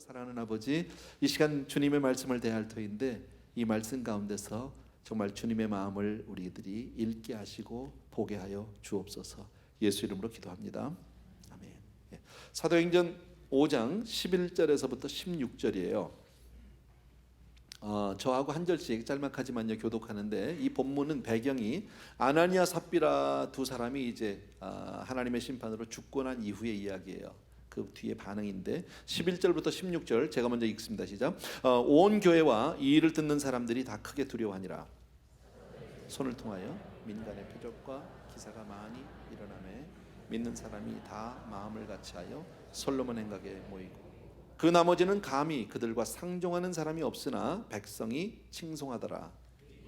사랑하는 아버지, 이 시간 주님의 말씀을 대할 터인데 이 말씀 가운데서 정말 주님의 마음을 우리들이 읽게 하시고 보게 하여 주옵소서. 예수 이름으로 기도합니다. 아멘. 예. 사도행전 5장 11절에서부터 16절이에요. 어, 저하고 한 절씩 짤막하지만요 교독하는데 이 본문은 배경이 아나니아 삽비라 두 사람이 이제 아, 하나님의 심판으로 죽고 난 이후의 이야기예요. 그 뒤에 반응인데 11절부터 16절 제가 먼저 읽습니다. 시작. 어, 온 교회와 이 일을 듣는 사람들이 다 크게 두려워하니라. 손을 통하여 민간의 표적과 기사가 많이 일어나매 믿는 사람이 다 마음을 같이하여 솔로몬 행각에 모이고 그 나머지는 감히 그들과 상종하는 사람이 없으나 백성이 칭송하더라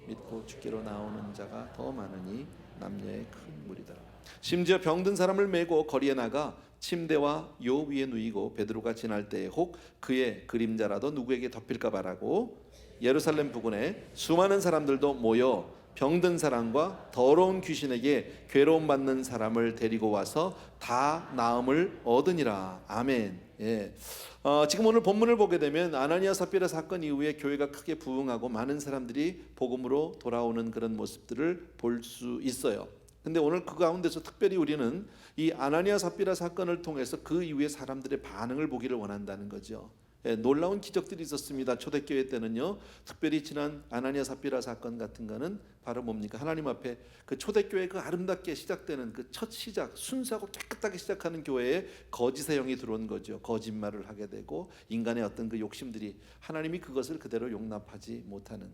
믿고 죽기로 나오는 자가 더 많으니 남녀의 큰 무리더라 심지어 병든 사람을 메고 거리에 나가 침대와 요 위에 누이고 베드로가 지날 때에 혹 그의 그림자라도 누구에게 덮일까 바라고 예루살렘 부근에 수많은 사람들도 모여 병든 사람과 더러운 귀신에게 괴로움 받는 사람을 데리고 와서 다 나음을 얻으니라. 아멘. 예. 어, 지금 오늘 본문을 보게 되면 아나니아 삽비라 사건 이후에 교회가 크게 부흥하고 많은 사람들이 복음으로 돌아오는 그런 모습들을 볼 수 있어요. 근데 오늘 그 가운데서 특별히 우리는 이 아나니아 삽비라 사건을 통해서 그 이후에 사람들의 반응을 보기를 원한다는 거죠. 예, 놀라운 기적들이 있었습니다. 초대교회 때는요. 특별히 지난 아나니아 삽비라 사건 같은 거는 바로 뭡니까? 하나님 앞에 그 초대교회 그 아름답게 시작되는 그 첫 시작 순수하고 깨끗하게 시작하는 교회에 거짓의 영이 들어온 거죠. 거짓말을 하게 되고 인간의 어떤 그 욕심들이 하나님이 그것을 그대로 용납하지 못하는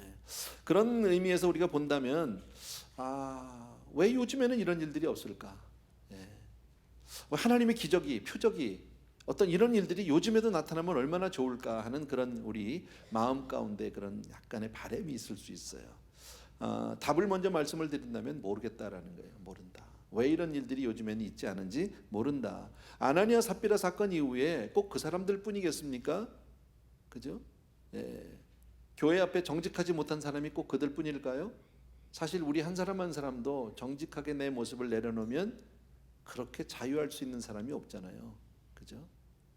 예, 그런 의미에서 우리가 본다면 아, 왜 요즘에는 이런 일들이 없을까? 예. 왜 하나님의 기적이 표적이 어떤 이런 일들이 요즘에도 나타나면 얼마나 좋을까 하는 그런 우리 마음 가운데 그런 약간의 바램이 있을 수 있어요. 어, 답을 먼저 말씀을 드린다면 모르겠다라는 거예요. 모른다. 왜 이런 일들이 요즘에는 있지 않은지 모른다. 아나니아 삽비라 사건 이후에 꼭 그 사람들 뿐이겠습니까? 그죠? 예. 교회 앞에 정직하지 못한 사람이 꼭 그들 뿐일까요? 사실 우리 한 사람 한 사람도 정직하게 내 모습을 내려놓으면 그렇게 자유할 수 있는 사람이 없잖아요. 그죠?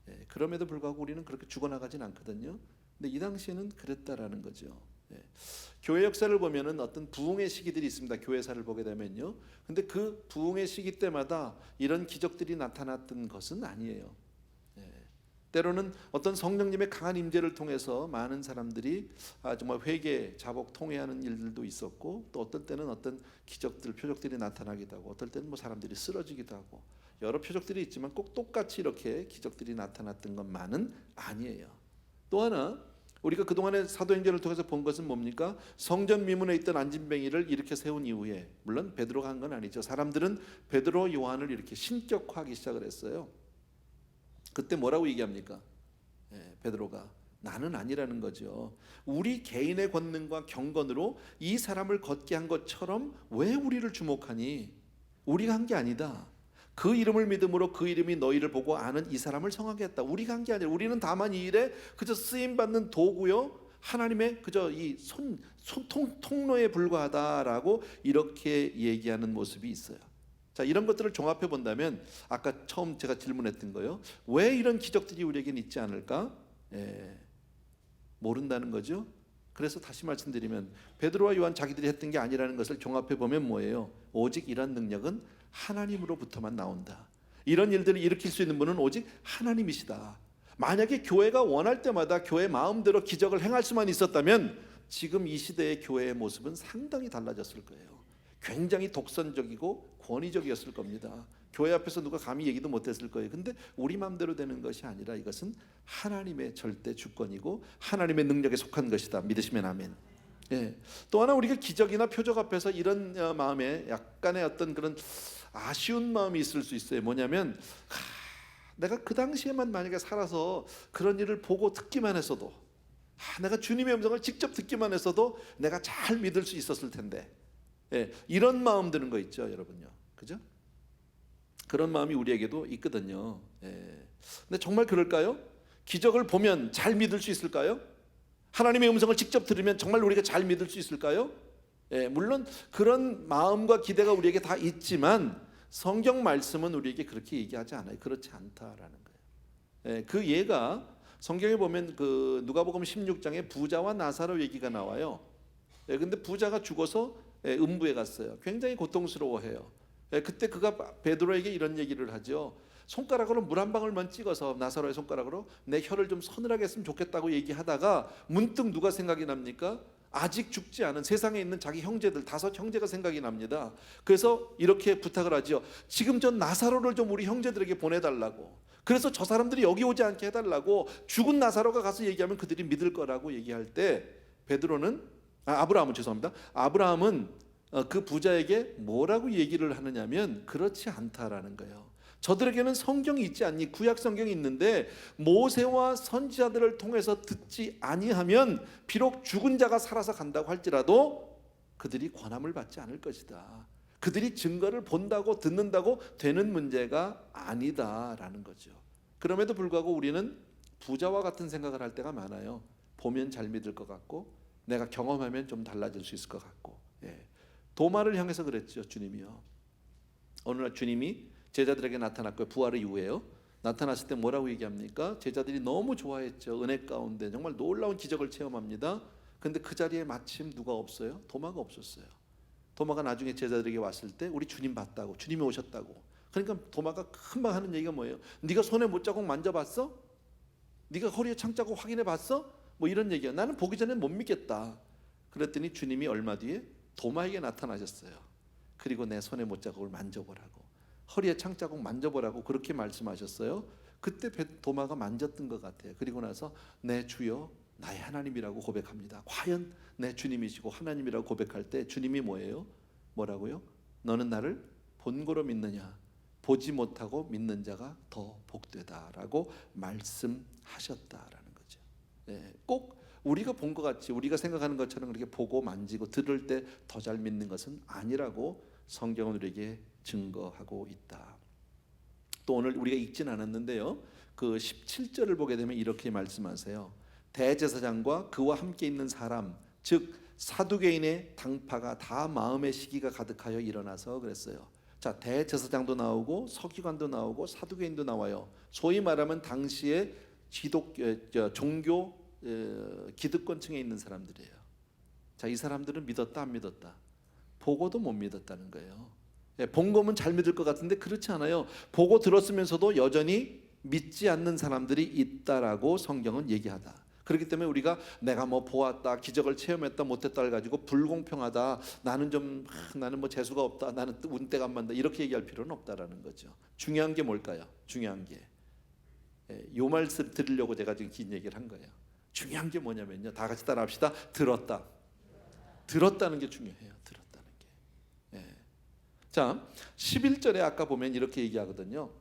예, 그럼에도 불구하고 우리는 그렇게 죽어나가진 않거든요. 근데 이 당시에는 그랬다라는 거죠. 예. 교회 역사를 보면은 어떤 부흥의 시기들이 있습니다. 교회사를 보게 되면요. 근데 그 부흥의 시기 때마다 이런 기적들이 나타났던 것은 아니에요. 예. 때로는 어떤 성령님의 강한 임재를 통해서 많은 사람들이 아, 정말 회개, 자복, 통회하는 일들도 있었고 또 어떤 때는 어떤 기적들, 표적들이 나타나기도 하고 어떨 때는 뭐 사람들이 쓰러지기도 하고 여러 표적들이 있지만 꼭 똑같이 이렇게 기적들이 나타났던 것만은 아니에요. 또 하나 우리가 그동안에 사도행전을 통해서 본 것은 뭡니까? 성전 미문에 있던 안진뱅이를 이렇게 세운 이후에 물론 베드로가 한 건 아니죠. 사람들은 베드로 요한을 이렇게 신격화하기 시작을 했어요. 그때 뭐라고 얘기합니까? 예, 베드로가 나는 아니라는 거죠. 우리 개인의 권능과 경건으로 이 사람을 걷게 한 것처럼 왜 우리를 주목하니? 우리가 한 게 아니다. 그 이름을 믿음으로 그 이름이 너희를 보고 아는 이 사람을 성하게 했다. 우리가 한 게 아니라 우리는 다만 이 일에 그저 쓰임 받는 도구요. 하나님의 그저 이 손 손통 통로에 불과하다라고 이렇게 얘기하는 모습이 있어요. 자 이런 것들을 종합해 본다면 아까 처음 제가 질문했던 거요. 왜 이런 기적들이 우리에겐 있지 않을까? 예, 모른다는 거죠. 그래서 다시 말씀드리면 베드로와 요한 자기들이 했던 게 아니라는 것을 종합해 보면 뭐예요? 오직 이런 능력은 하나님으로부터만 나온다. 이런 일들을 일으킬 수 있는 분은 오직 하나님이시다. 만약에 교회가 원할 때마다 교회 마음대로 기적을 행할 수만 있었다면 지금 이 시대의 교회의 모습은 상당히 달라졌을 거예요. 굉장히 독선적이고 권위적이었을 겁니다. 교회 앞에서 누가 감히 얘기도 못했을 거예요. 근데 우리 마음대로 되는 것이 아니라 이것은 하나님의 절대 주권이고 하나님의 능력에 속한 것이다. 믿으시면 아멘. 예. 또 하나 우리가 기적이나 표적 앞에서 이런 어, 마음에 약간의 어떤 그런 아쉬운 마음이 있을 수 있어요. 뭐냐면 하, 내가 그 당시에만 만약에 살아서 그런 일을 보고 듣기만 했어도 아, 내가 주님의 음성을 직접 듣기만 했어도 내가 잘 믿을 수 있었을 텐데 예, 이런 마음 드는 거 있죠, 여러분요. 그죠? 그런 마음이 우리에게도 있거든요. 예. 근데 정말 그럴까요? 기적을 보면 잘 믿을 수 있을까요? 하나님의 음성을 직접 들으면 정말 우리가 잘 믿을 수 있을까요? 예, 물론 그런 마음과 기대가 우리에게 다 있지만 성경 말씀은 우리에게 그렇게 얘기하지 않아요. 그렇지 않다라는 거예요. 예, 그 예가 성경에 보면 그 누가복음 16장에 부자와 나사로 얘기가 나와요. 예, 근데 부자가 죽어서 예, 음부에 갔어요. 굉장히 고통스러워해요. 예, 그때 그가 베드로에게 이런 얘기를 하죠. 손가락으로 물 한 방울만 찍어서 나사로의 손가락으로 내 혀를 좀 서늘하게 했으면 좋겠다고 얘기하다가 문득 누가 생각이 납니까? 아직 죽지 않은 세상에 있는 자기 형제들 다섯 형제가 생각이 납니다. 그래서 이렇게 부탁을 하죠. 지금 전 나사로를 좀 우리 형제들에게 보내달라고. 그래서 저 사람들이 여기 오지 않게 해달라고 죽은 나사로가 가서 얘기하면 그들이 믿을 거라고 얘기할 때 베드로는 아, 아브라함은 죄송합니다. 아브라함은 어, 그 부자에게 뭐라고 얘기를 하느냐면 그렇지 않다라는 거예요. 저들에게는 성경이 있지 않니? 구약 성경이 있는데 모세와 선지자들을 통해서 듣지 아니하면 비록 죽은 자가 살아서 간다고 할지라도 그들이 권함을 받지 않을 것이다. 그들이 증거를 본다고 듣는다고 되는 문제가 아니다라는 거죠. 그럼에도 불구하고 우리는 부자와 같은 생각을 할 때가 많아요. 보면 잘 믿을 것 같고 내가 경험하면 좀 달라질 수 있을 것 같고. 예. 도마를 향해서 그랬죠 주님이요. 어느 날 주님이 제자들에게 나타났고요. 부활 이후에요. 나타났을 때 뭐라고 얘기합니까? 제자들이 너무 좋아했죠. 은혜 가운데 정말 놀라운 기적을 체험합니다. 근데 그 자리에 마침 누가 없어요? 도마가 없었어요. 도마가 나중에 제자들에게 왔을 때 우리 주님 봤다고 주님이 오셨다고. 그러니까 도마가 금방 하는 얘기가 뭐예요? 네가 손에 못자국 만져봤어? 네가 허리에 창자국 확인해 봤어? 뭐 이런 얘기야. 나는 보기 전에 못 믿겠다. 그랬더니 주님이 얼마 뒤에 도마에게 나타나셨어요. 그리고 내 손에 못 자국을 만져보라고. 허리에 창자국 만져보라고 그렇게 말씀하셨어요. 그때 베- 도마가 만졌던 것 같아요. 그리고 나서 내 주여 나의 하나님이라고 고백합니다. 과연 내 주님이시고 하나님이라고 고백할 때 주님이 뭐예요? 뭐라고요? 너는 나를 본고로 믿느냐? 보지 못하고 믿는 자가 더 복되다라고 말씀하셨다라는 꼭 우리가 본 것 같이 우리가 생각하는 것처럼 그렇게 보고 만지고 들을 때 더 잘 믿는 것은 아니라고 성경은 우리에게 증거하고 있다. 또 오늘 우리가 읽진 않았는데요. 그 17절을 보게 되면 이렇게 말씀하세요. 대제사장과 그와 함께 있는 사람 즉 사두개인의 당파가 다 마음의 시기가 가득하여 일어나서 그랬어요. 자 대제사장도 나오고 서기관도 나오고 사두개인도 나와요. 소위 말하면 당시에 지독 종교 에, 기득권층에 있는 사람들이에요. 자 이 사람들은 믿었다 안 믿었다 보고도 못 믿었다는 거예요. 예, 본 거면 잘 믿을 것 같은데 그렇지 않아요. 보고 들었으면서도 여전히 믿지 않는 사람들이 있다라고 성경은 얘기하다. 그렇기 때문에 우리가 내가 뭐 보았다, 기적을 체험했다, 못했다를 가지고 불공평하다, 나는 좀 아, 나는 뭐 재수가 없다, 나는 운때가 안 맞다 이렇게 얘기할 필요는 없다라는 거죠. 중요한 게 뭘까요? 중요한 게. 예, 요 말씀 들으려고 제가 지금 긴 얘기를 한 거예요. 중요한 게 뭐냐면요. 다 같이 따라 합시다. 들었다. 들었다는 게 중요해요. 들었다는 게. 예. 자, 11절에 아까 보면 이렇게 얘기하거든요.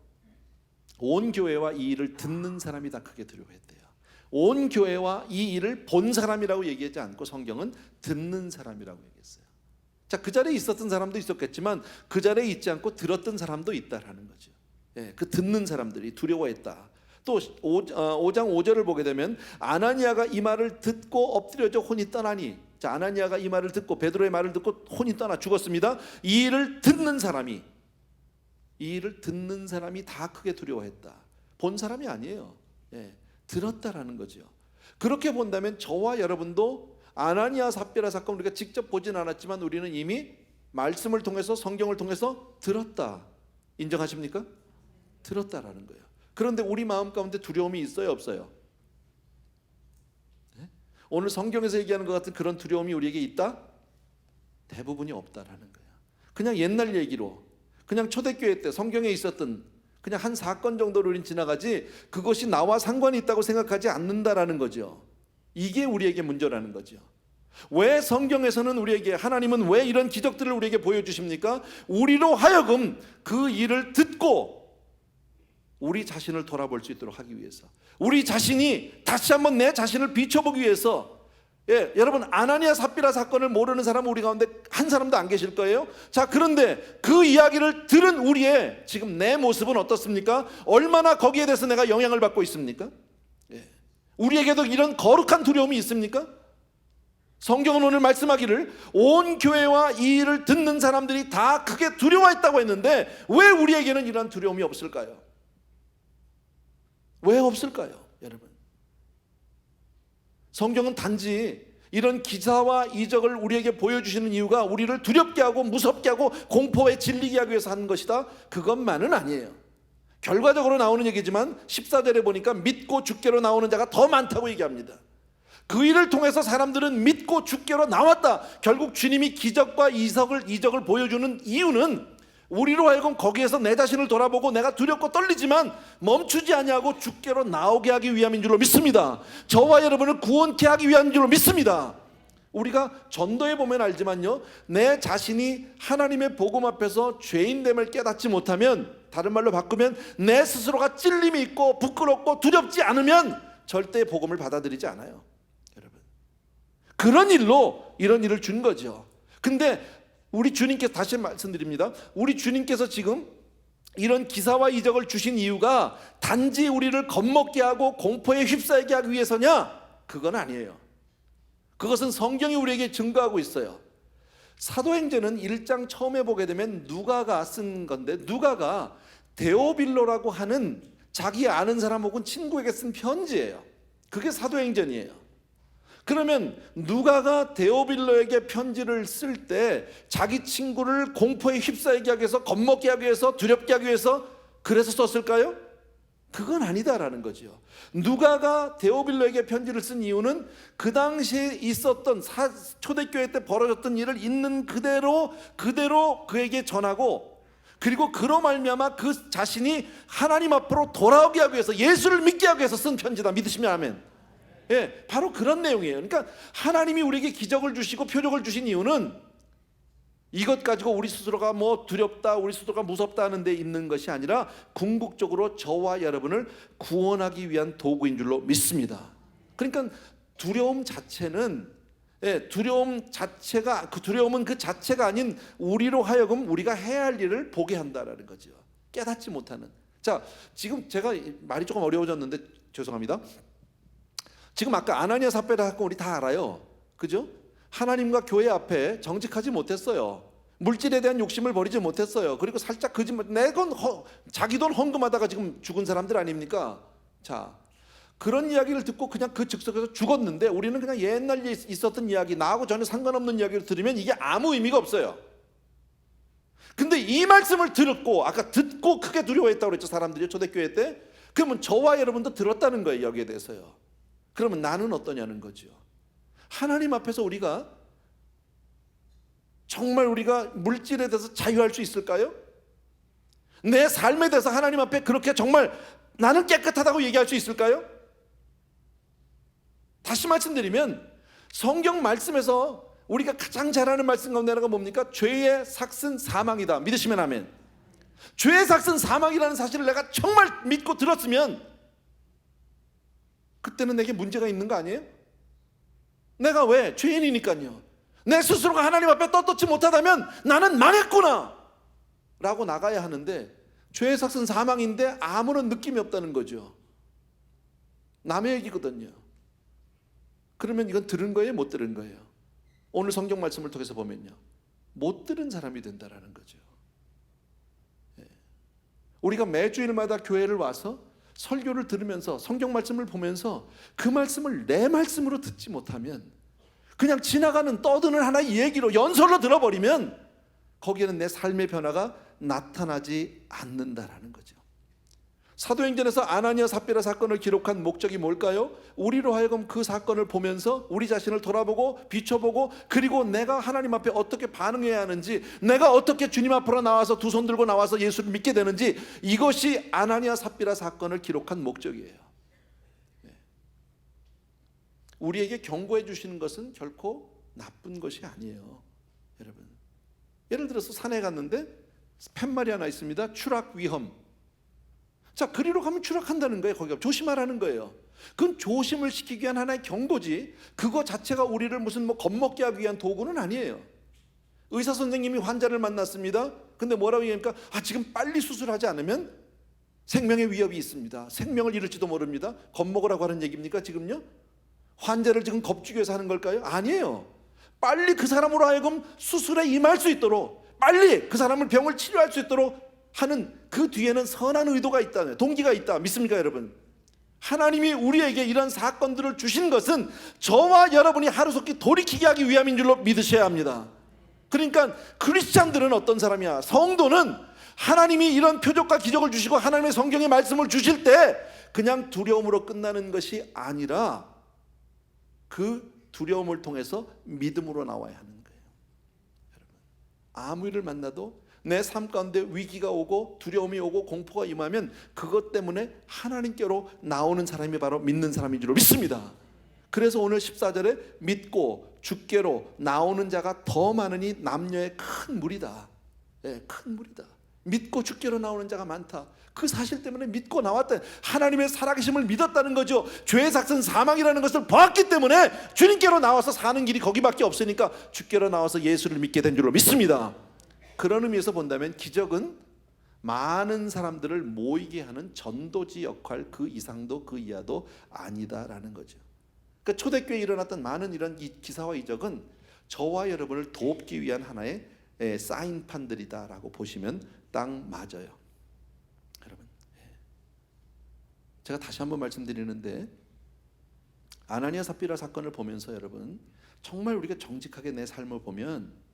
온 교회와 이 일을 듣는 사람이 다 크게 두려워했대요. 온 교회와 이 일을 본 사람이라고 얘기하지 않고 성경은 듣는 사람이라고 얘기했어요. 자, 그 자리에 있었던 사람도 있었겠지만 그 자리에 있지 않고 들었던 사람도 있다라는 거죠. 예, 그 듣는 사람들이 두려워했다. 또 5, 장 5절을 보게 되면 아나니아가 이 말을 듣고 엎드려져 혼이 떠나니 자 아나니아가 이 말을 듣고 베드로의 말을 듣고 혼이 떠나 죽었습니다. 이 일을 듣는 사람이 이 일을 듣는 사람이 다 크게 두려워했다. 본 사람이 아니에요. 예, 들었다라는 거죠. 그렇게 본다면 저와 여러분도 아나니아 삽비라 사건 우리가 직접 보진 않았지만 우리는 이미 말씀을 통해서 성경을 통해서 들었다. 인정하십니까? 들었다라는 거예요. 그런데 우리 마음 가운데 두려움이 있어요, 없어요? 네? 오늘 성경에서 얘기하는 것 같은 그런 두려움이 우리에게 있다? 대부분이 없다라는 거예요. 그냥 옛날 얘기로, 그냥 초대교회 때 성경에 있었던 그냥 한 사건 정도로 우린 지나가지 그것이 나와 상관이 있다고 생각하지 않는다라는 거죠. 이게 우리에게 문제라는 거죠. 왜 성경에서는 우리에게 하나님은 왜 이런 기적들을 우리에게 보여주십니까? 우리로 하여금 그 일을 듣고 우리 자신을 돌아볼 수 있도록 하기 위해서 우리 자신이 다시 한번 내 자신을 비춰보기 위해서 예, 여러분 아나니아 삽비라 사건을 모르는 사람은 우리 가운데 한 사람도 안 계실 거예요. 자, 그런데 그 이야기를 들은 우리의 지금 내 모습은 어떻습니까? 얼마나 거기에 대해서 내가 영향을 받고 있습니까? 예. 우리에게도 이런 거룩한 두려움이 있습니까? 성경은 오늘 말씀하기를 온 교회와 이 일을 듣는 사람들이 다 크게 두려워했다고 했는데 왜 우리에게는 이런 두려움이 없을까요? 왜 없을까요, 여러분? 성경은 단지 이런 기사와 이적을 우리에게 보여주시는 이유가 우리를 두렵게 하고 무섭게 하고 공포에 질리게 하기 위해서 하는 것이다. 그것만은 아니에요. 결과적으로 나오는 얘기지만 14절에 보니까 믿고 죽게로 나오는 자가 더 많다고 얘기합니다. 그 일을 통해서 사람들은 믿고 죽게로 나왔다. 결국 주님이 기적과 이적을 이적을 보여주는 이유는 우리로 하여금 거기에서 내 자신을 돌아보고 내가 두렵고 떨리지만 멈추지 아니하고 죽게로 나오게 하기 위함인 줄로 믿습니다. 저와 여러분을 구원케 하기 위함인 줄로 믿습니다. 우리가 전도에 보면 알지만요. 내 자신이 하나님의 복음 앞에서 죄인됨을 깨닫지 못하면 다른 말로 바꾸면 내 스스로가 찔림이 있고 부끄럽고 두렵지 않으면 절대 복음을 받아들이지 않아요. 여러분. 그런 일로 이런 일을 준 거죠. 근데 우리 주님께서 다시 말씀드립니다. 우리 주님께서 지금 이런 기사와 이적을 주신 이유가 단지 우리를 겁먹게 하고 공포에 휩싸이게 하기 위해서냐? 그건 아니에요. 그것은 성경이 우리에게 증거하고 있어요. 사도행전은 1장 처음에 보게 되면 누가가 쓴 건데 누가가 데오빌로라고 하는 자기 아는 사람 혹은 친구에게 쓴 편지예요. 그게 사도행전이에요. 그러면 누가가 데오빌로에게 편지를 쓸 때 자기 친구를 공포에 휩싸이게 하기 위해서 겁먹게 하기 위해서 두렵게 하기 위해서 그래서 썼을까요? 그건 아니다라는 거죠. 누가가 데오빌로에게 편지를 쓴 이유는 그 당시에 있었던 사, 초대교회 때 벌어졌던 일을 있는 그대로 그대로 그에게 전하고 그리고 그로 말미암아 그 자신이 하나님 앞으로 돌아오게 하기 위해서 예수를 믿게 하기 위해서 쓴 편지다. 믿으시면 아멘. 예, 바로 그런 내용이에요. 그러니까 하나님이 우리에게 기적을 주시고 표적을 주신 이유는 이것 가지고 우리 스스로가 뭐 두렵다, 우리 스스로가 무섭다 하는 데 있는 것이 아니라 궁극적으로 저와 여러분을 구원하기 위한 도구인 줄로 믿습니다. 그러니까 두려움 자체는 예, 두려움 자체가 그 두려움은 그 자체가 아닌 우리로 하여금 우리가 해야 할 일을 보게 한다라는 거죠. 깨닫지 못하는. 자, 지금 제가 말이 조금 어려워졌는데 죄송합니다. 지금 아까 아나니아 사페라 사건 우리 다 알아요. 그죠? 하나님과 교회 앞에 정직하지 못했어요. 물질에 대한 욕심을 버리지 못했어요. 그리고 살짝 거짓말, 내건 자기 돈 헌금하다가 지금 죽은 사람들 아닙니까? 자, 그런 이야기를 듣고 그냥 그 즉석에서 죽었는데 우리는 그냥 옛날에 있었던 이야기, 나하고 전혀 상관없는 이야기를 들으면 이게 아무 의미가 없어요. 근데 이 말씀을 들었고, 아까 듣고 크게 두려워했다고 그랬죠, 사람들이 초대교회 때. 그러면 저와 여러분도 들었다는 거예요, 여기에 대해서요. 그러면 나는 어떠냐는 거죠. 하나님 앞에서 우리가 정말 우리가 물질에 대해서 자유할 수 있을까요? 내 삶에 대해서 하나님 앞에 그렇게 정말 나는 깨끗하다고 얘기할 수 있을까요? 다시 말씀드리면 성경 말씀에서 우리가 가장 잘하는 말씀 가운데 하나가 뭡니까? 죄의 삭은 사망이다. 믿으시면 아멘. 죄의 삭은 사망이라는 사실을 내가 정말 믿고 들었으면 그때는 내게 문제가 있는 거 아니에요? 내가 왜? 죄인이니까요. 내 스스로가 하나님 앞에 떳떳지 못하다면 나는 망했구나! 라고 나가야 하는데 죄의 삭은 사망인데 아무런 느낌이 없다는 거죠. 남의 얘기거든요. 그러면 이건 들은 거예요? 못 들은 거예요? 오늘 성경 말씀을 통해서 보면요. 못 들은 사람이 된다라는 거죠. 예. 우리가 매주일마다 교회를 와서 설교를 들으면서 성경 말씀을 보면서 그 말씀을 내 말씀으로 듣지 못하면 그냥 지나가는 떠드는 하나의 얘기로 연설로 들어버리면 거기에는 내 삶의 변화가 나타나지 않는다라는 거죠. 사도행전에서 아나니아 삽비라 사건을 기록한 목적이 뭘까요? 우리로 하여금 그 사건을 보면서 우리 자신을 돌아보고 비춰보고 그리고 내가 하나님 앞에 어떻게 반응해야 하는지 내가 어떻게 주님 앞으로 나와서 두 손 들고 나와서 예수를 믿게 되는지 이것이 아나니아 삽비라 사건을 기록한 목적이에요. 네. 우리에게 경고해 주시는 것은 결코 나쁜 것이 아니에요. 여러분. 예를 들어서 산에 갔는데 팻말이 하나 있습니다. 추락 위험. 자, 그리로 가면 추락한다는 거예요. 거기가 조심하라는 거예요. 그건 조심을 시키기 위한 하나의 경고지. 그거 자체가 우리를 무슨 뭐 겁먹게 하기 위한 도구는 아니에요. 의사 선생님이 환자를 만났습니다. 근데 뭐라고 얘기합니까? 아, 지금 빨리 수술하지 않으면 생명의 위협이 있습니다. 생명을 잃을지도 모릅니다. 겁먹으라고 하는 얘기입니까, 지금요? 환자를 지금 겁주기 위해서 하는 걸까요? 아니에요. 빨리 그 사람으로 하여금 수술에 임할 수 있도록 빨리 그 사람을 병을 치료할 수 있도록 하는 그 뒤에는 선한 의도가 있다. 동기가 있다. 믿습니까, 여러분? 하나님이 우리에게 이런 사건들을 주신 것은 저와 여러분이 하루속히 돌이키게 하기 위함인 줄로 믿으셔야 합니다. 그러니까 크리스찬들은 어떤 사람이야? 성도는 하나님이 이런 표적과 기적을 주시고 하나님의 성경의 말씀을 주실 때 그냥 두려움으로 끝나는 것이 아니라 그 두려움을 통해서 믿음으로 나와야 하는 거예요. 여러분, 아무 일을 만나도 내 삶 가운데 위기가 오고 두려움이 오고 공포가 임하면 그것 때문에 하나님께로 나오는 사람이 바로 믿는 사람인 줄로 믿습니다. 그래서 오늘 14절에 믿고 주께로 나오는 자가 더 많으니 남녀의 큰 무리다. 예, 큰 무리다. 믿고 주께로 나오는 자가 많다. 그 사실 때문에 믿고 나왔다. 하나님의 살아계심을 믿었다는 거죠. 죄의 삭은 사망이라는 것을 보았기 때문에 주님께로 나와서 사는 길이 거기밖에 없으니까 주께로 나와서 예수를 믿게 된 줄로 믿습니다. 그런 의미에서 본다면 기적은 많은 사람들을 모이게 하는 전도지 역할 그 이상도 그 이하도 아니다라는 거죠. 그러니까 초대교회에 일어났던 많은 이런 이 기사와 이적은 저와 여러분을 돕기 위한 하나의 에, 사인판들이다라고 보시면 딱 맞아요. 여러분, 예. 제가 다시 한번 말씀드리는데 아나니아 삽비라 사건을 보면서 여러분 정말 우리가 정직하게 내 삶을 보면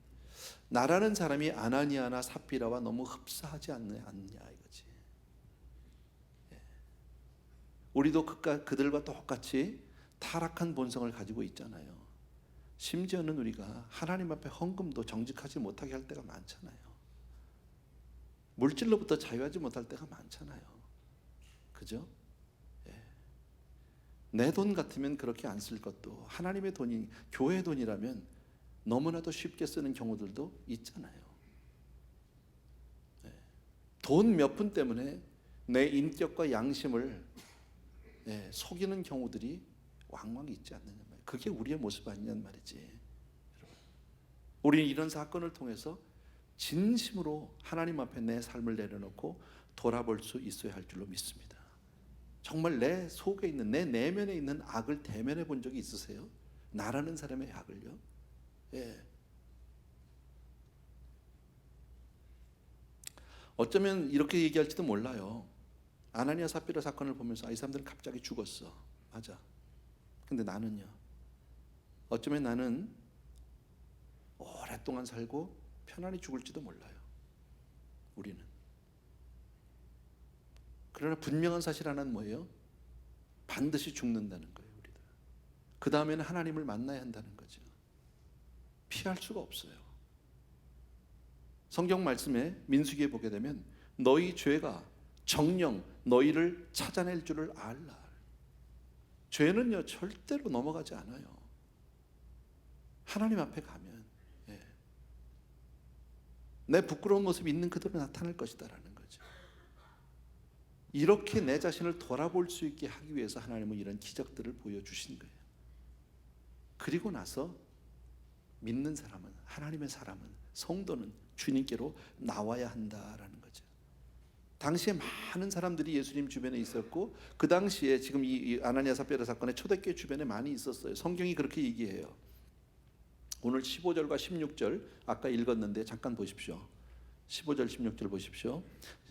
나라는 사람이 아나니아나 삽비라와 너무 흡사하지 않냐 이거지. 예. 우리도 그들과 똑같이 타락한 본성을 가지고 있잖아요. 심지어는 우리가 하나님 앞에 헌금도 정직하지 못하게 할 때가 많잖아요. 물질로부터 자유하지 못할 때가 많잖아요. 그죠? 예. 내돈 같으면 그렇게 안 쓸 것도 하나님의 돈이 교회 돈이라면 너무나도 쉽게 쓰는 경우들도 있잖아요. 예. 돈몇 푼 때문에 내 인격과 양심을 예, 속이는 경우들이 왕왕 있지 않느냐 말이에요. 그게 우리의 모습 아니냔 말이지. 우리는 이런 사건을 통해서 진심으로 하나님 앞에 내 삶을 내려놓고 돌아볼 수 있어야 할 줄로 믿습니다. 정말 내 속에 있는 내 내면에 있는 악을 대면해 본 적이 있으세요? 나라는 사람의 악을요? 예. 어쩌면 이렇게 얘기할지도 몰라요. 아나니아 사피라 사건을 보면서 아, 이 사람들은 갑자기 죽었어. 맞아. 근데 나는요. 어쩌면 나는 오랫동안 살고 편안히 죽을지도 몰라요. 우리는. 그러나 분명한 사실 하나는 뭐예요? 반드시 죽는다는 거예요, 우리들. 그 다음에는 하나님을 만나야 한다는. 피할 수가 없어요. 성경 말씀에 민수기에 보게 되면 너희 죄가 정령 너희를 찾아낼 줄을 알라. 죄는요 절대로 넘어가지 않아요. 하나님 앞에 가면 예. 내 부끄러운 모습이 있는 그대로 나타날 것이다라는 거죠. 이렇게 내 자신을 돌아볼 수 있게 하기 위해서 하나님은 이런 기적들을 보여주신 거예요. 그리고 나서 믿는 사람은 하나님의 사람은 성도는 주님께로 나와야 한다라는 거죠. 당시에 많은 사람들이 예수님 주변에 있었고 그 당시에 지금 이 아나니아 사피라 사건의 초대교회 주변에 많이 있었어요. 성경이 그렇게 얘기해요. 오늘 15절과 16절 아까 읽었는데 잠깐 보십시오. 15절 16절 보십시오.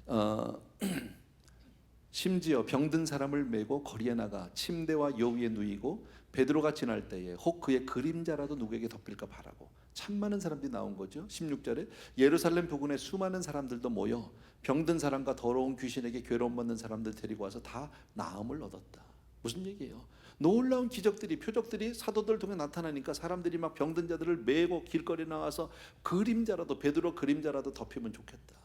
어, 심지어 병든 사람을 메고 거리에 나가 침대와 여위에 누이고 베드로가 지날 때에 혹 그의 그림자라도 누구에게 덮일까 바라고 참 많은 사람들이 나온 거죠. 16절에 예루살렘 부근에 수많은 사람들도 모여 병든 사람과 더러운 귀신에게 괴로움 받는 사람들 데리고 와서 다 나음을 얻었다. 무슨 얘기예요? 놀라운 기적들이 표적들이 사도들 통해 나타나니까 사람들이 막 병든 자들을 메고 길거리 나와서 그림자라도 베드로 그림자라도 덮이면 좋겠다.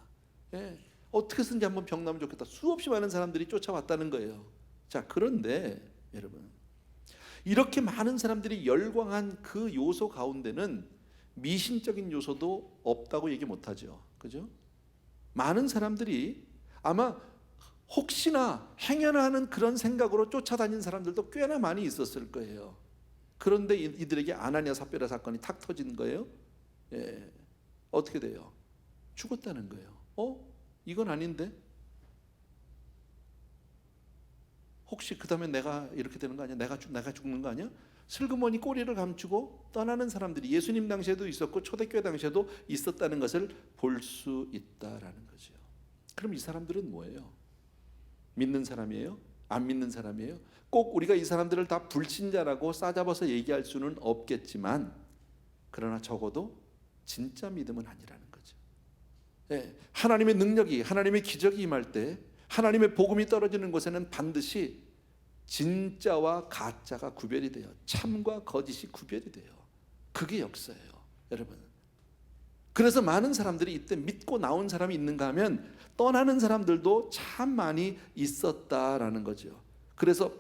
예. 어떻게든지 한번 병 나면 좋겠다. 수없이 많은 사람들이 쫓아왔다는 거예요. 자, 그런데 여러분 이렇게 많은 사람들이 열광한 그 요소 가운데는 미신적인 요소도 없다고 얘기 못 하죠. 그죠? 많은 사람들이 아마 혹시나 행여나하는 그런 생각으로 쫓아다닌 사람들도 꽤나 많이 있었을 거예요. 그런데 이들에게 아나니아 삽비라 사건이 탁 터진 거예요. 예. 어떻게 돼요? 죽었다는 거예요. 어? 이건 아닌데? 혹시 그 다음에 내가 이렇게 되는 거 아니야? 내가 죽, 내가 죽는 거 아니야? 슬그머니 꼬리를 감추고 떠나는 사람들이 예수님 당시에도 있었고 초대교회 당시에도 있었다는 것을 볼 수 있다라는 거죠. 그럼 이 사람들은 뭐예요? 믿는 사람이에요? 안 믿는 사람이에요. 꼭 우리가 이 사람들을 다 불신자라고 싸잡아서 얘기할 수는 없겠지만 그러나 적어도 진짜 믿음은 아니라는 거죠. 예, 하나님의 능력이 하나님의 기적이 임할 때 하나님의 복음이 떨어지는 곳에는 반드시 진짜와 가짜가 구별이 돼요. 참과 거짓이 구별이 돼요. 그게 역사예요, 여러분. 그래서 많은 사람들이 이때 믿고 나온 사람이 있는가 하면 떠나는 사람들도 참 많이 있었다라는 거죠. 그래서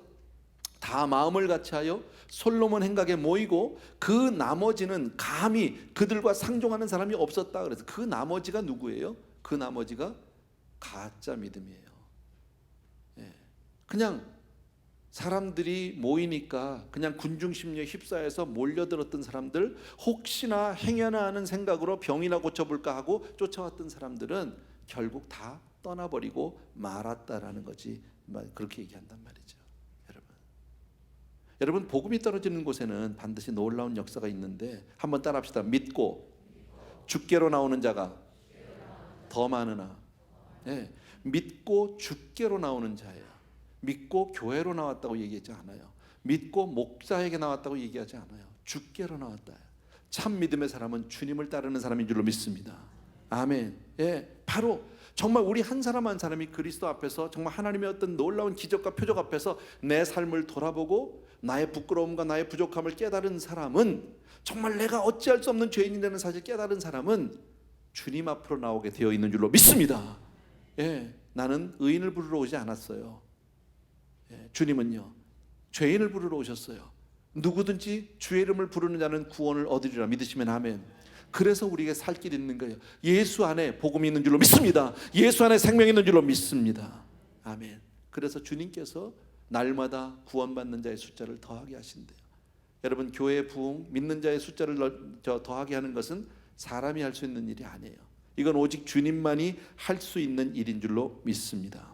다 마음을 같이하여 솔로몬 행각에 모이고 그 나머지는 감히 그들과 상종하는 사람이 없었다. 그래서 그 나머지가 누구예요? 그 나머지가 가짜 믿음이에요. 예. 그냥 사람들이 모이니까 그냥 군중 심리에 휩싸여서 몰려들었던 사람들 혹시나 행여나 하는 생각으로 병이나 고쳐볼까 하고 쫓아왔던 사람들은 결국 다 떠나버리고 말았다라는 거지. 그렇게 얘기한단 말이죠 여러분. 여러분 복음이 떨어지는 곳에는 반드시 놀라운 역사가 있는데 한번 따라합시다. 믿고 죽게로 나오는 자가 더 많으나. 예, 믿고 죽게로 나오는 자예요 믿고 교회로 나왔다고 얘기하지 않아요. 믿고 목사에게 나왔다고 얘기하지 않아요. 주께로 나왔다. 참 믿음의 사람은 주님을 따르는 사람인 줄로 믿습니다. 아멘. 예, 바로 정말 우리 한 사람 한 사람이 그리스도 앞에서 정말 하나님의 어떤 놀라운 기적과 표적 앞에서 내 삶을 돌아보고 나의 부끄러움과 나의 부족함을 깨달은 사람은 정말 내가 어찌할 수 없는 죄인이라는 사실 깨달은 사람은 주님 앞으로 나오게 되어 있는 줄로 믿습니다. 예, 나는 의인을 부르러 오지 않았어요. 예, 주님은요 죄인을 부르러 오셨어요. 누구든지 주의 이름을 부르는 자는 구원을 얻으리라 믿으시면 아멘. 그래서 우리에게 살 길이 있는 거예요. 예수 안에 복음이 있는 줄로 믿습니다. 예수 안에 생명이 있는 줄로 믿습니다. 아멘. 그래서 주님께서 날마다 구원받는 자의 숫자를 더하게 하신대요. 여러분 교회 부흥 믿는 자의 숫자를 더하게 하는 것은 사람이 할 수 있는 일이 아니에요. 이건 오직 주님만이 할 수 있는 일인 줄로 믿습니다.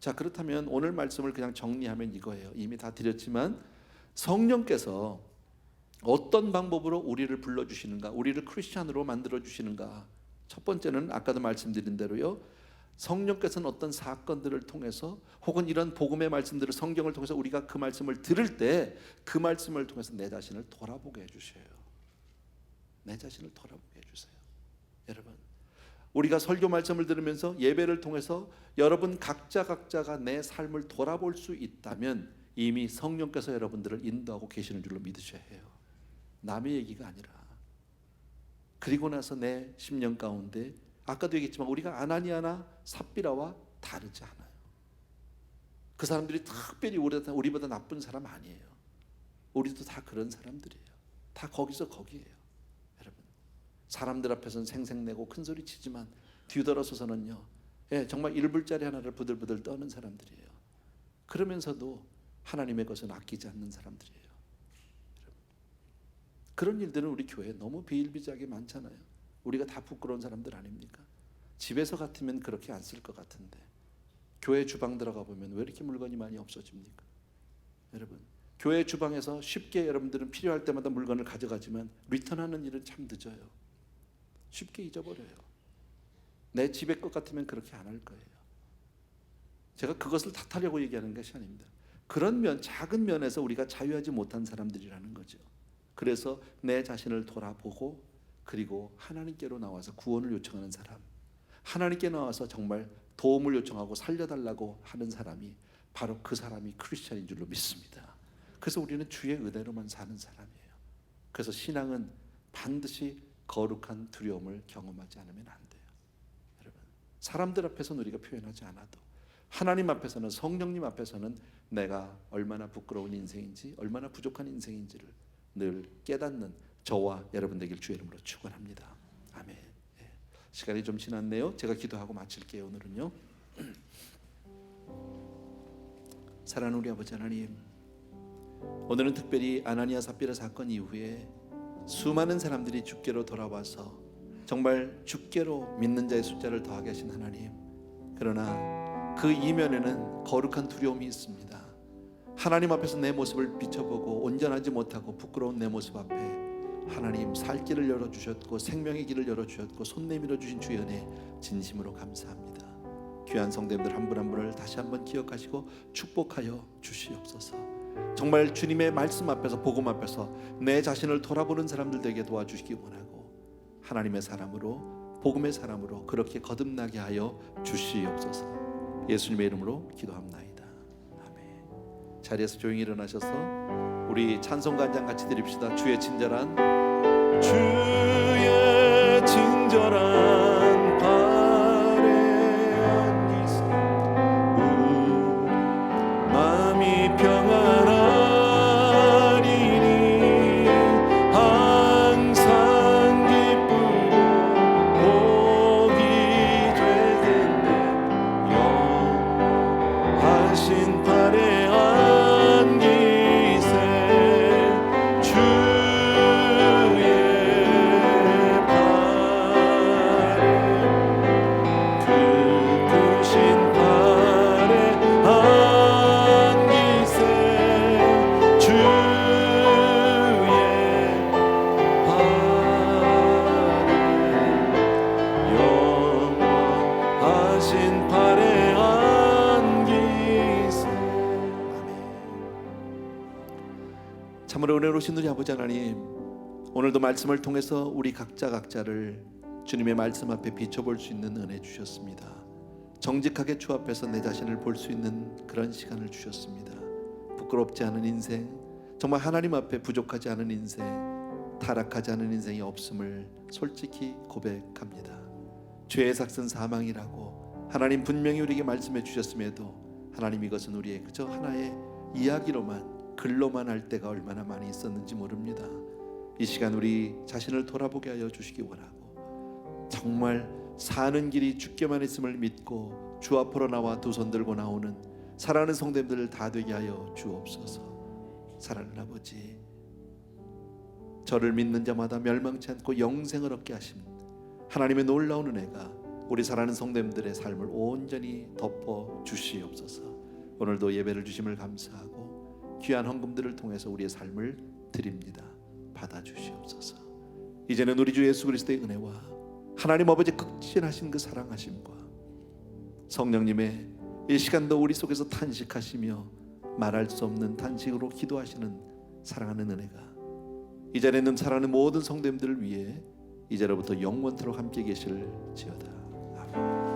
자, 그렇다면 오늘 말씀을 그냥 정리하면 이거예요. 이미 다 드렸지만 성령께서 어떤 방법으로 우리를 불러 주시는가? 우리를 크리스천으로 만들어 주시는가? 첫 번째는 아까도 말씀드린 대로요. 성령께서는 어떤 사건들을 통해서 혹은 이런 복음의 말씀들을 성경을 통해서 우리가 그 말씀을 들을 때 그 말씀을 통해서 내 자신을 돌아보게 해 주셔요. 내 자신을 돌아보게 해 주세요. 여러분 우리가 설교 말씀을 들으면서 예배를 통해서 여러분 각자 각자가 내 삶을 돌아볼 수 있다면 이미 성령께서 여러분들을 인도하고 계시는 줄로 믿으셔야 해요. 남의 얘기가 아니라. 그리고 나서 내 10년 가운데 아까도 얘기했지만 우리가 아나니아나 삽비라와 다르지 않아요. 그 사람들이 특별히 우리보다, 나쁜 사람 아니에요. 우리도 다 그런 사람들이에요. 다 거기서 거기에요. 사람들 앞에서는 생색내고 큰 소리 치지만 뒤돌아서서는요. 예, 정말 일불짜리 하나를 부들부들 떠는 사람들이에요. 그러면서도 하나님의 것은 아끼지 않는 사람들이에요. 그런 일들은 우리 교회에 너무 비일비재하게 많잖아요. 우리가 다 부끄러운 사람들 아닙니까? 집에서 같으면 그렇게 안 쓸 것 같은데 교회 주방 들어가 보면 왜 이렇게 물건이 많이 없어집니까? 여러분 교회 주방에서 쉽게 여러분들은 필요할 때마다 물건을 가져가지만 리턴하는 일은 참 늦어요. 쉽게 잊어버려요. 내 집의 것 같으면 그렇게 안 할 거예요. 제가 그것을 탓하려고 얘기하는 것이 아닙니다. 그런 면, 작은 면에서 우리가 자유하지 못한 사람들이라는 거죠. 그래서 내 자신을 돌아보고 그리고 하나님께로 나와서 구원을 요청하는 사람, 하나님께 나와서 정말 도움을 요청하고 살려달라고 하는 사람이 바로 그 사람이 크리스천인 줄로 믿습니다. 그래서 우리는 주의 은혜로만 사는 사람이에요. 그래서 신앙은 반드시 거룩한 두려움을 경험하지 않으면 안 돼요. 여러분, 사람들 앞에서는 우리가 표현하지 않아도 하나님 앞에서는 성령님 앞에서는 내가 얼마나 부끄러운 인생인지 얼마나 부족한 인생인지를 늘 깨닫는 저와 여러분 되길 주의 이름으로 축원합니다. 아멘. 예. 시간이 좀 지났네요. 제가 기도하고 마칠게요. 오늘은요. 사랑하는 우리 아버지 하나님, 오늘은 특별히 아나니아 삽비라 사건 이후에 수많은 사람들이 주께로 돌아와서 정말 주께로 믿는 자의 숫자를 더하게 하신 하나님. 그러나 그 이면에는 거룩한 두려움이 있습니다. 하나님 앞에서 내 모습을 비춰보고 온전하지 못하고 부끄러운 내 모습 앞에 하나님 살 길을 열어 주셨고 생명의 길을 열어 주셨고 손 내밀어 주신 주의 은혜 진심으로 감사합니다. 귀한 성도님들 한 분 한 분을 다시 한번 기억하시고 축복하여 주시옵소서. 정말 주님의 말씀 앞에서 복음 앞에서 내 자신을 돌아보는 사람들 되게 도와주시기 원하고 하나님의 사람으로 복음의 사람으로 그렇게 거듭나게 하여 주시옵소서. 예수님의 이름으로 기도합나이다. 아멘. 자리에서 조용히 일어나셔서 우리 찬송가 한장 같이 드립시다. 주의 친절한 주의 친절한 참으로 은혜로우신 우리 아버지 하나님 오늘도 말씀을 통해서 우리 각자 각자를 주님의 말씀 앞에 비춰볼 수 있는 은혜 주셨습니다. 정직하게 주 앞에서 내 자신을 볼 수 있는 그런 시간을 주셨습니다. 부끄럽지 않은 인생 정말 하나님 앞에 부족하지 않은 인생 타락하지 않은 인생이 없음을 솔직히 고백합니다. 죄의 삭은 사망이라고 하나님 분명히 우리에게 말씀해 주셨음에도 하나님 이것은 우리의 그저 하나의 이야기로만 글로만 할 때가 얼마나 많이 있었는지 모릅니다. 이 시간 우리 자신을 돌아보게 하여 주시기 원하고 정말 사는 길이 주께만 있음을 믿고 주 앞으로 나와 두 손 들고 나오는 사랑하는 성도님들 다 되게 하여 주옵소서. 사랑하는 아버지 저를 믿는 자마다 멸망치 않고 영생을 얻게 하심 하나님의 놀라운 은혜가 우리 사랑하는 성도님들의 삶을 온전히 덮어 주시옵소서. 오늘도 예배를 주심을 감사하고 귀한 헌금들을 통해서 우리의 삶을 드립니다. 받아 주시옵소서. 이제는 우리 주 예수 그리스도의 은혜와 하나님 아버지 극진하신 그 사랑하심과 성령님의 이 시간도 우리 속에서 탄식하시며 말할 수 없는 탄식으로 기도하시는 사랑하는 은혜가 이 자리에 있는 사랑하는 모든 성도님들을 위해 이제로부터 영원토록 함께 계실 지어다.